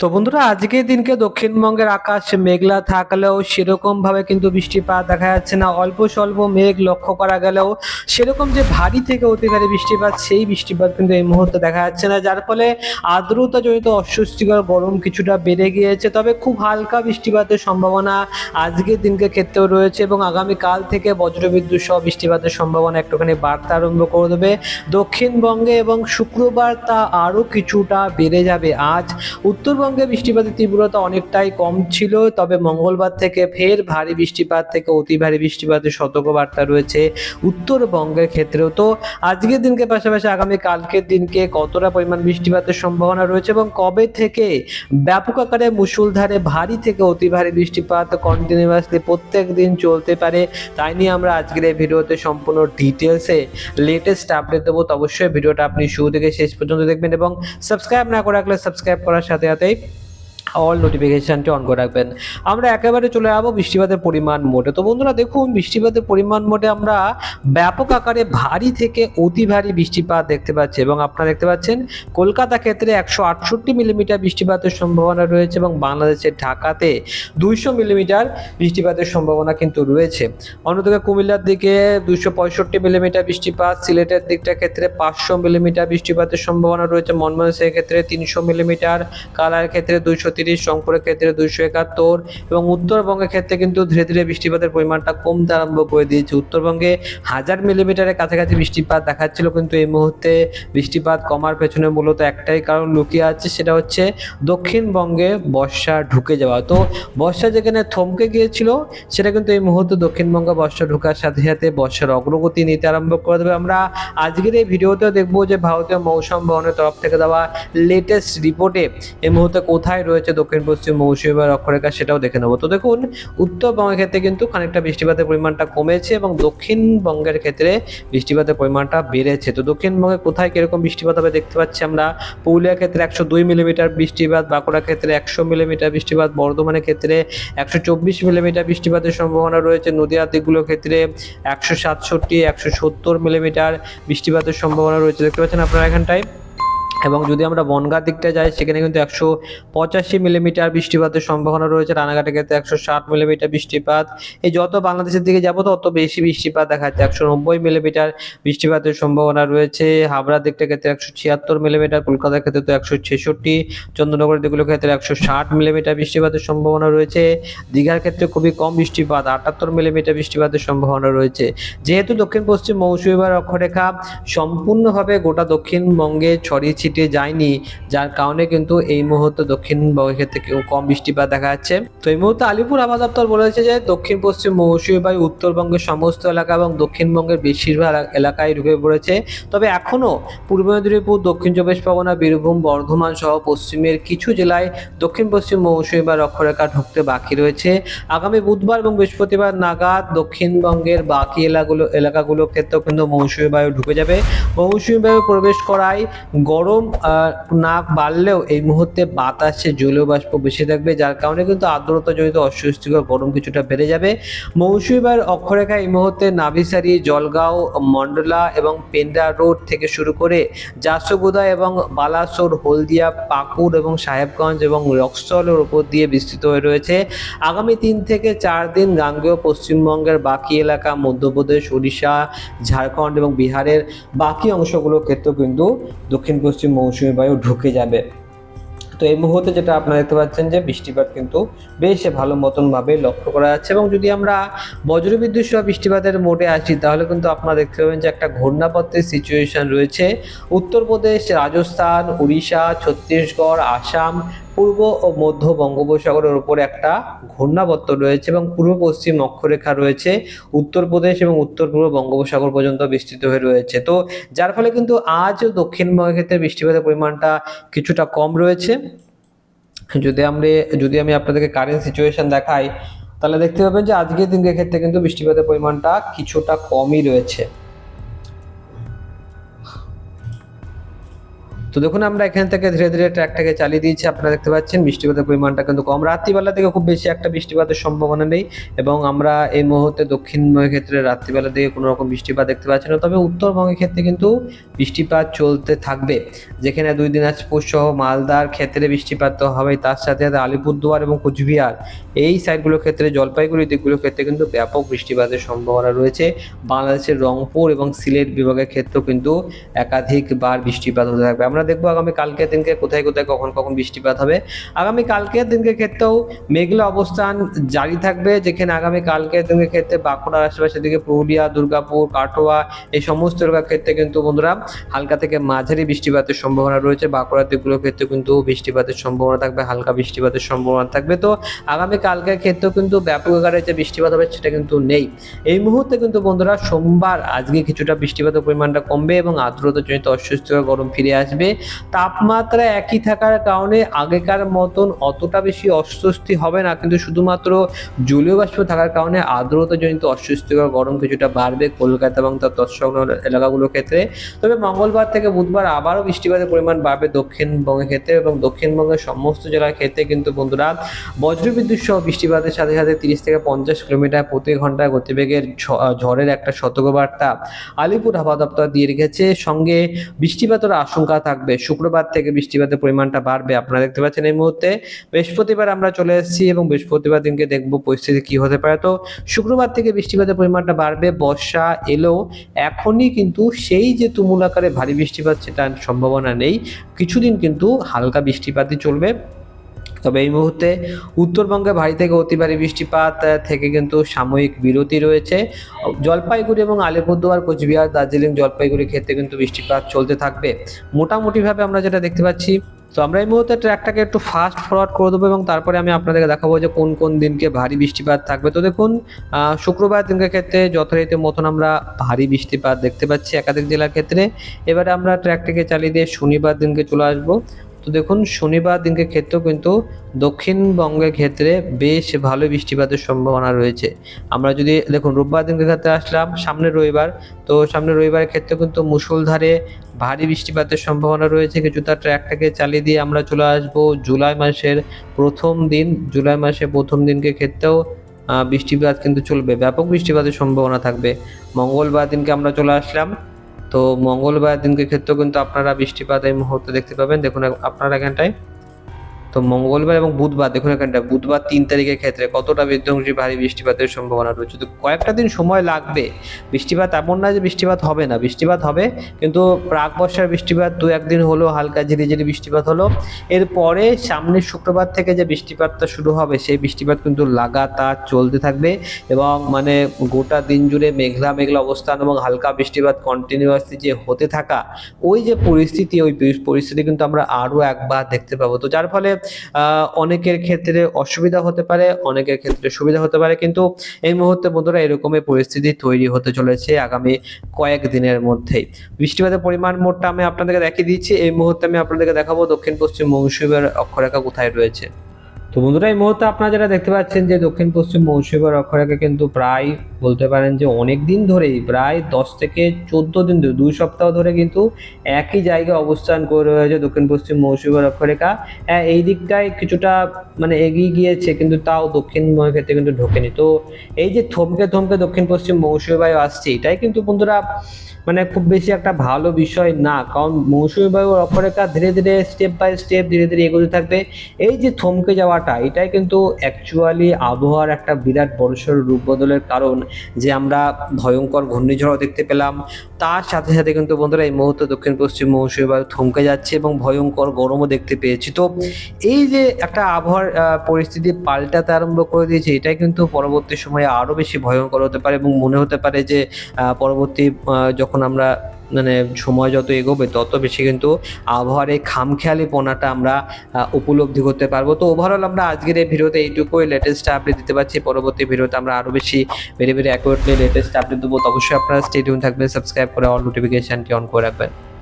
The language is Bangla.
তো বন্ধুরা, আজকের দিনকে দক্ষিণবঙ্গের আকাশ মেঘলা থাকলেও সেরকমভাবে কিন্তু বৃষ্টিপাত দেখা যাচ্ছে না। অল্প স্বল্প মেঘ লক্ষ্য করা গেলেও সেরকম যে ভারী থেকে অতি ভারী বৃষ্টিপাত, সেই বৃষ্টিপাত কিন্তু এই মুহূর্তে দেখা যাচ্ছে না। যার ফলে আর্দ্রতা জনিত অস্বস্তিকর গরম কিছুটা বেড়ে গিয়েছে। তবে খুব হালকা বৃষ্টিপাতের সম্ভাবনা আজকের দিনকে ক্ষেত্রেও রয়েছে এবং আগামী কাল থেকে বজ্রবিদ্যুৎ সহ বৃষ্টিপাতের সম্ভাবনা একটুখানি বাড়তে আরম্ভ করে দেবে। দক্ষিণবঙ্গে এবং শুক্রবার তা আরও কিছুটা বেড়ে যাবে। আজ উত্তরবঙ্গে বৃষ্টিপাতের তীব্রতা অনেকটাই কম ছিল, তবে মঙ্গলবার থেকে ফের ভারী বৃষ্টিপাত থেকে অতি ভারী বৃষ্টিপাতের সতর্কবার্তা রয়েছে উত্তরবঙ্গের ক্ষেত্রেও। তো আজকের দিনকে পাশাপাশি আগামী কালকের দিনকে কতটা পরিমাণ বৃষ্টিপাতের সম্ভাবনা রয়েছে এবং কবে থেকে ব্যাপক আকারে মুসুলধারে ভারী থেকে অতি ভারী বৃষ্টিপাত কন্টিনিউয়াসলি প্রত্যেক দিন চলতে পারে, তাই নিয়ে আমরা আজকের এই ভিডিওতে সম্পূর্ণ ডিটেলসে লেটেস্ট আপডেট দেবো। তো অবশ্যই ভিডিওটা আপনি শুরু থেকে শেষ পর্যন্ত দেখবেন এবং সাবস্ক্রাইব না করে রাখলে সাবস্ক্রাইব করার সাথে সাথেই right অল নোটিফিকেশনটি অন করে রাখবেন। আমরা একেবারে চলে যাব বৃষ্টিপাতের পরিমাণ মোটে তো বন্ধুরা, দেখুন, বৃষ্টিপাতের পরিমাণ মোটে আমরা ব্যাপক আকারে ভারী থেকে অতি ভারী বৃষ্টিপাত দেখতে পাচ্ছি এবং আপনারা দেখতে পাচ্ছেন, কলকাতা ক্ষেত্রে একশো আটষট্টি মিলিমিটার বৃষ্টিপাতের সম্ভাবনা রয়েছে এবং বাংলাদেশের ঢাকাতে দুইশো মিলিমিটার বৃষ্টিপাতের সম্ভাবনা কিন্তু রয়েছে। অন্যদিকে কুমিল্লার দিকে দুইশো পঁয়ষট্টি মিলিমিটার বৃষ্টিপাত, সিলেটের দিকটা ক্ষেত্রে পাঁচশো মিলিমিটার বৃষ্টিপাতের সম্ভাবনা রয়েছে মনমোহনসিংহের ক্ষেত্রে তিনশো মিলিমিটার কালার ক্ষেত্রে দুইশো তিরিশ রংপুরের ক্ষেত্রে দুইশো একাত্তর এবং উত্তরবঙ্গের ক্ষেত্রে কিন্তু ধীরে ধীরে বৃষ্টিপাতের পরিমাণটা কমতে আরম্ভ করে দিয়েছে। উত্তরবঙ্গে হাজার মিলিমিটারের কাছাকাছি বৃষ্টিপাত দেখাচ্ছিল, কিন্তু এই মুহূর্তে বৃষ্টিপাত কমার পেছনে মূলত একটাই কারণ লুকিয়ে আছে, সেটা হচ্ছে দক্ষিণবঙ্গে বর্ষা ঢুকে যাওয়া। তো বর্ষা যেখানে থমকে গিয়েছিল, সেটা কিন্তু এই মুহূর্তে দক্ষিণবঙ্গে বর্ষা ঢোকার সাথে সাথে বর্ষার অগ্রগতি নিতে আরম্ভ করে দেবে। আমরা আজকের এই ভিডিওতেও দেখব যে ভারতীয় মৌসুম ভবনের তরফ থেকে দেওয়া লেটেস্ট রিপোর্টে এই মুহূর্তে কোথায় রয়েছে দক্ষিণ পশ্চিম মৌসুমী বা অক্ষরেখা সেটাও দেখে নেব। তো দেখুন উত্তরবঙ্গের ক্ষেত্রে কিন্তু খানিকটা বৃষ্টিপাতের পরিমাণটা কমেছে এবং দক্ষিণবঙ্গের ক্ষেত্রে বৃষ্টিপাতের পরিমাণটা বেড়েছে। তো দক্ষিণবঙ্গে কোথায় কীরকম বৃষ্টিপাত হবে দেখতে পাচ্ছি আমরা? পুরুলিয়ার ক্ষেত্রে একশো দুই মিলিমিটার বৃষ্টিপাত, বাঁকুড়ার ক্ষেত্রে একশো মিলিমিটার বৃষ্টিপাত, বর্ধমানের ক্ষেত্রে একশো চব্বিশ মিলিমিটার বৃষ্টিপাতের সম্ভাবনা রয়েছে। নদীয়ার দিকগুলোর ক্ষেত্রে একশো সাতষট্টি, একশো সত্তর মিলিমিটার বৃষ্টিপাতের সম্ভাবনা রয়েছে। দেখতে পাচ্ছেন আপনারা এখানটায়? এবং যদি আমরা বনগাঁ দিকটা যাই, সেখানে কিন্তু একশো পঁচাশি মিলিমিটার বৃষ্টিপাতের সম্ভাবনা রয়েছে। রানাঘাটের ক্ষেত্রে একশো ষাট মিলিমিটার বৃষ্টিপাত। এই যত বাংলাদেশের দিকে যাব, তত বেশি বৃষ্টিপাত দেখা যাচ্ছে। একশো নব্বই মিলিমিটার বৃষ্টিপাতের সম্ভাবনা রয়েছে। হাবড়ার দিকটা ক্ষেত্রে একশো ছিয়াত্তর মিলিমিটার কলকাতার ক্ষেত্রে তো একশো ছেষট্টি, চন্দ্রনগরের দিকগুলোর ক্ষেত্রে একশো ষাট মিলিমিটার বৃষ্টিপাতের সম্ভাবনা রয়েছে। দীঘার ক্ষেত্রে খুবই কম বৃষ্টিপাত, আটাত্তর মিলিমিটার বৃষ্টিপাতের সম্ভাবনা রয়েছে। যেহেতু দক্ষিণ পশ্চিম মৌসুমী বা অক্ষরেখা সম্পূর্ণভাবে গোটা দক্ষিণবঙ্গে ছড়িয়ে ছিটিয়ে যায়নি, যার কারণে কিন্তু এই মুহূর্তে দক্ষিণবঙ্গের কেউ কম বৃষ্টিপাত দেখা যাচ্ছে। তো এই মুহূর্তে আলিপুর আবহাওয়া দপ্তর বলেছে যে দক্ষিণ, পশ্চিম, মৌসুমী বায়ু উত্তরবঙ্গের সমস্ত এলাকা এবং দক্ষিণবঙ্গের বেশিরভাগ এলাকায় ঢুকে পড়েছে। তবে এখনও পূর্ব মেদিনীপুর, দক্ষিণ চব্বিশ পরগনা, বীরভূম, বর্ধমান সহ পশ্চিমের কিছু জেলায় দক্ষিণ, পশ্চিম, মৌসুমী বা রক্ষরেখা ঢুকতে বাকি রয়েছে। আগামী বুধবার এবং বৃহস্পতিবার নাগাদ দক্ষিণবঙ্গের বাকি এলাকাগুলো এলাকাগুলোর ক্ষেত্রেও কিন্তু মৌসুমী বায়ু ঢুকে যাবে। মৌসুমী বায়ু প্রবেশ করায় গরম আহ, না বাড়লেও এই মুহূর্তে বাতাসে জলীয় বাষ্প বেশি থাকবে যার কারণে কিন্তু আর্দ্রতা জনিত অস্বস্তিকর গরম কিছুটা বেড়ে যাবে। মৌসুমী বায়ুর অক্ষরেখা এই মুহূর্তে নাভিসারি জলগাঁও মন্ডলা এবং পেন্ডা রোড থেকে শুরু করে জাসোগোদা এবং বালাসোর হলদিয়া পাকুড় এবং সাহেবগঞ্জ এবং রক্সলের উপর দিয়ে বিস্তৃত হয়ে রয়েছে। আগামী তিন থেকে চার দিন গাঙ্গেয় পশ্চিমবঙ্গের বাকি এলাকা মধ্যপ্রদেশ উড়িষ্যা ঝাড়খণ্ড এবং বিহারের বাকি অংশগুলোর ক্ষেত্রেও কিন্তু দক্ষিণ পশ্চিম মৌসুমী বায়ু ঢুকে যাবে। তো এই মুহূর্তে যেটা আপনারা দেখতে পাচ্ছেন যে বৃষ্টিপাত কিন্তু বেশ ভালো মতন ভাবে লক্ষ্য করা যাচ্ছে এবং যদি আমরা বজ্রবিদ্যুৎ সহ বৃষ্টিপাতের মোটে আসি, তাহলে কিন্তু আপনারা দেখতে পাবেন যে একটা ঘূর্ণাবর্তের সিচুয়েশন রয়েছে। উত্তরপ্রদেশ, রাজস্থান, উড়িষ্যা, ছত্তিশগড়, আসাম পূর্ব ও মধ্য বঙ্গোপসাগরের উপরে একটা ঘূর্ণাবর্ত রয়েছে এবং পূর্ব পশ্চিম অক্ষরেখা রয়েছে উত্তরপ্রদেশ এবং উত্তর পূর্ব বঙ্গোপসাগর পর্যন্ত বিস্তৃত হয়ে রয়েছে। তো যার ফলে কিন্তু আজও দক্ষিণবঙ্গের ক্ষেত্রে বৃষ্টিপাতের পরিমাণটা কিছুটা কম রয়েছে। যদি আমরা, যদি আমি আপনাদেরকে কারেন্ট সিচুয়েশন দেখাই, তাহলে দেখতে পাবেন যে আজকের দিনের ক্ষেত্রে কিন্তু বৃষ্টিপাতের পরিমাণটা কিছুটা কমই রয়েছে। তো দেখুন, আমরা এখান থেকে ধীরে ধীরে ট্র্যাকটাকে চালিয়ে দিয়েছি। আপনারা দেখতে পাচ্ছেন, বৃষ্টিপাতের পরিমাণটা কিন্তু কম। রাত্রিবেলা থেকে খুব বেশি একটা বৃষ্টিপাতের সম্ভাবনা নেই এবং আমরা এই মুহূর্তে দক্ষিণবঙ্গের ক্ষেত্রে রাত্রিবেলা দিকে কোনো রকম বৃষ্টিপাত দেখতে পাচ্ছি না। তবে উত্তরবঙ্গের ক্ষেত্রে কিন্তু বৃষ্টিপাত চলতে থাকবে। যেখানে দুই দিনাজপুর সহ মালদার ক্ষেত্রে বৃষ্টিপাত তো হবেই। তার সাথে সাথে আলিপুরদুয়ার এবং কোচবিহার এই সাইডগুলোর ক্ষেত্রে জলপাইগুড়ি দিকগুলোর ক্ষেত্রে কিন্তু ব্যাপক বৃষ্টিপাতের সম্ভাবনা রয়েছে। বাংলাদেশের রংপুর এবং সিলেট বিভাগের ক্ষেত্রেও কিন্তু একাধিকবার বৃষ্টিপাত হতে থাকবে। আমরা দেখব আগামী কালকের দিনকে কোথায় কোথায় কখন কখন বৃষ্টিপাত হবে। আগামী কালকের দিনকে ক্ষেত্রেও মেঘলা অবস্থান জারি থাকবে, যেখানে আগামী কালকের দিনকে ক্ষেত্রে বাঁকুড়ার আশেপাশের দিকে পুরুলিয়া, দুর্গাপুর, কাটোয়া এই সমস্ত এলাকার ক্ষেত্রে কিন্তু বন্ধুরা হালকা থেকে মাঝারি বৃষ্টিপাতের সম্ভাবনা রয়েছে। বাঁকুড়ার দিকগুলোর ক্ষেত্রে কিন্তু বৃষ্টিপাতের সম্ভাবনা থাকবে, হালকা বৃষ্টিপাতের সম্ভাবনা থাকবে। তো আগামী কালকের ক্ষেত্রেও কিন্তু ব্যাপক আকারে যে বৃষ্টিপাত হবে সেটা কিন্তু নেই। এই মুহূর্তে কিন্তু বন্ধুরা সোমবার আজকে কিছুটা বৃষ্টিপাতের পরিমাণটা কমবে এবং আর্দ্রতাজনিত অস্বস্তিকর গরম ফিরে আসবে। তাপমাত্রা একই থাকার কারণে আগেকার মতন অতটা বেশি অস্বস্তি হবে না। কিন্তু শুধুমাত্র জলীয় বাষ্প থাকার কারণে আর্দ্রতাজনিত অস্বস্তিকর গরম কিছুটা বাড়বে কলকাতা এবং তার তৎসংলগ্ন এলাকাগুলোর ক্ষেত্রে। তবে মঙ্গলবার থেকে বুধবার আবারও বৃষ্টিপাতের পরিমাণ বাড়বে দক্ষিণবঙ্গের ক্ষেত্রে এবং দক্ষিণবঙ্গের সমস্ত জেলার ক্ষেত্রে কিন্তু বন্ধুরা বজ্রবিদ্যুৎ সহ বৃষ্টিপাতের সাথে সাথে তিরিশ থেকে পঞ্চাশ কিলোমিটার প্রতি ঘণ্টা গতিবেগের ঝড়ের একটা সতর্কবার্তা আলিপুর হাওয়া দপ্তর দিয়ে রেখেছে সঙ্গে বৃষ্টিপাতের আশঙ্কা থাকবে শুক্রবার থেকে বৃষ্টিপাতের পরিমাণটা বাড়বে, আপনারা দেখতে পাচ্ছেন এই মুহূর্তে। বৃহস্পতিবার আমরা চলে এসেছি এবং বৃহস্পতিবার দিনকে দেখব পরিস্থিতি কি হতে পারে। তো শুক্রবার থেকে বৃষ্টিপাতের পরিমাণটা বাড়বে, বর্ষা এলো, এখনই কিন্তু সেই যে তুমুল আকারে ভারী বৃষ্টিপাত সেটা সম্ভাবনা নেই। কিছুদিন কিন্তু হালকা বৃষ্টিপাতই চলবে। তবে এই মুহূর্তে উত্তরবঙ্গে ভারী থেকে অতি ভারী বৃষ্টিপাত থেকে কিন্তু সাময়িক বিরতি রয়েছে। জলপাইগুড়ি এবং আলিপুরদুয়ার, কোচবিহার, দার্জিলিং জলপাইগুড়ির ক্ষেত্রে কিন্তু বৃষ্টিপাত চলতে থাকবে। মোটামুটিভাবে আমরা যেটা দেখতে পাচ্ছি, তো আমরা এই মুহূর্তে ট্র্যাকটাকে একটু ফাস্ট ফরওয়ার্ড করে দেবো এবং তারপরে আমি আপনাদেরকে দেখাবো যে কোন কোন দিনকে ভারী বৃষ্টিপাত থাকবে। তো দেখুন শুক্রবার দিনকে ক্ষেত্রে যথারীতি মতন আমরা ভারী বৃষ্টিপাত দেখতে পাচ্ছি একাধিক জেলার ক্ষেত্রে। এবারে আমরা ট্র্যাকটাকে চালিয়ে দিয়ে শনিবার দিনকে চলে আসব। তো দেখুন, শনিবার দিনকে ক্ষেত্রেও কিন্তু দক্ষিণবঙ্গের ক্ষেত্রে বেশ ভালো বৃষ্টিপাতের সম্ভাবনা রয়েছে। আমরা যদি দেখুন, রোববার দিনকে ক্ষেত্রে আসলাম, সামনে রবিবার, তো সামনে রবিবারের ক্ষেত্রে কিন্তু মুষলধারে ভারী বৃষ্টিপাতের সম্ভাবনা রয়েছে। কিছুটা ট্র্যাকটাকে চালিয়ে দিয়ে আমরা চলে আসব জুলাই মাসের প্রথম দিন। জুলাই মাসের প্রথম দিনকে ক্ষেত্রেও বৃষ্টিপাত কিন্তু চলবে, ব্যাপক বৃষ্টিপাতের সম্ভাবনা থাকবে। মঙ্গলবার দিনকে আমরা চলে আসলাম তো মঙ্গলবার দিনকে ক্ষেত্রেও কিন্তু আপনারা বৃষ্টিপাত এই মুহূর্তে দেখতে পাবেন। দেখুন আপনারা এখানটায় তো মঙ্গলবার এবং বুধবার, দেখুন এখানটা, বুধবার তিন তারিখের ক্ষেত্রে কতটা বিধ্বংসী ভারী বৃষ্টিপাতের সম্ভাবনা রয়েছে? তো কয়েকটা দিন সময় লাগবে। বৃষ্টিপাত এমন না যে বৃষ্টিপাত হবে না, বৃষ্টিপাত হবে, কিন্তু প্রাক বর্ষার বৃষ্টিপাত দু একদিন হলো, হালকা ঝিরি ঝিরি বৃষ্টিপাত হলো। এরপরে সামনের শুক্রবার থেকে যে বৃষ্টিপাতটা শুরু হবে, সেই বৃষ্টিপাত কিন্তু লাগাতার চলতে থাকবে এবং মানে গোটা দিন জুড়ে মেঘলা মেঘলা অবস্থান এবং হালকা বৃষ্টিপাত কন্টিনিউয়াসলি যে হতে থাকা, ওই যে পরিস্থিতি, ওই পরিস্থিতি কিন্তু আমরা আরও একবার দেখতে পাবো। তো যার ফলে অনেকের ক্ষেত্রে অসুবিধা হতে পারে, অনেকের ক্ষেত্রে সুবিধা হতে পারে, কিন্তু এই মুহূর্তে বন্ধুরা এরকমই পরিস্থিতি তৈরি হতে চলেছে আগামী কয়েক দিনের মধ্যেই। বৃষ্টিপাতের পরিমাণ মোটটা আমি আপনাদেরকে দেখিয়ে দিচ্ছি। এই মুহূর্তে আমি আপনাদেরকে দেখাবো দক্ষিণ পশ্চিম মৌসুমের অক্ষরেখা কোথায় রয়েছে। তো বন্ধুরা এই মুহূর্তে আপনারা যেটা দেখতে পাচ্ছেন যে দক্ষিণ পশ্চিম মৌসুমের অক্ষরেখা কিন্তু প্রায় বলতে পারেন যে অনেক দিন ধরেই প্রায় দশ থেকে চোদ্দ দিন ধরে দুই সপ্তাহ ধরে কিন্তু একই জায়গায় অবস্থান করে রয়েছে দক্ষিণ পশ্চিম মৌসুমের অক্ষরেখা হ্যাঁ, এই দিকটায় কিছুটা মানে এগিয়ে গিয়েছে কিন্তু তাও দক্ষিণ ক্ষেত্রে কিন্তু ঢোকেনি। তো এই যে থমকে থমকে দক্ষিণ পশ্চিম মৌসুমী বায়ু আসছে এটাই কিন্তু বন্ধুরা মানে খুব বেশি একটা ভালো বিষয় না কারণ মৌসুমী বায়ুর অক্ষরেখা ধীরে ধীরে স্টেপ বাই স্টেপ ধীরে ধীরে এগোতে থাকবে। এই যে থমকে যাওয়াটা এটাই কিন্তু অ্যাকচুয়ালি আবহাওয়ার একটা বিরাট বড়সড় রূপ বদলের কারণ যে আমরা ভয়ঙ্কর ঘূর্ণিঝড়ও দেখতে পেলাম। তার সাথে সাথে কিন্তু বন্ধুরা এই মুহূর্তে দক্ষিণ পশ্চিম মৌসুমী বায়ু থমকে যাচ্ছে এবং ভয়ঙ্কর গরমও দেখতে পেয়েছি। তো এই যে একটা আবহাওয়ার পরিস্থিতি পাল্টাতে আরম্ভ করে দিয়েছে, এটাই কিন্তু পরবর্তী সময়ে আরও বেশি ভয়ঙ্কর হতে পারে এবং মনে হতে পারে যে পরবর্তী যখন আমরা মানে সময় যত এগোবে, তত বেশি কিন্তু আবহাওয়ার এই খামখেয়ালিপনাটা আমরা উপলব্ধি করতে পারব। তো ওভারঅল আমরা আজকের এই ভিডিওতে এইটুকুই লেটেস্ট আপডেট দিতে পারছি। পরবর্তী ভিডিওতে আমরা আরও বেশি বেড়ে বেড়ে অ্যাকুরেটলি লেটেস্ট আপডেট দেবো। অবশ্যই আপনারা স্টেডিয়াম থাকবেন সাবস্ক্রাইব করে অল নোটিফিকেশানটি অন করে রাখবেন।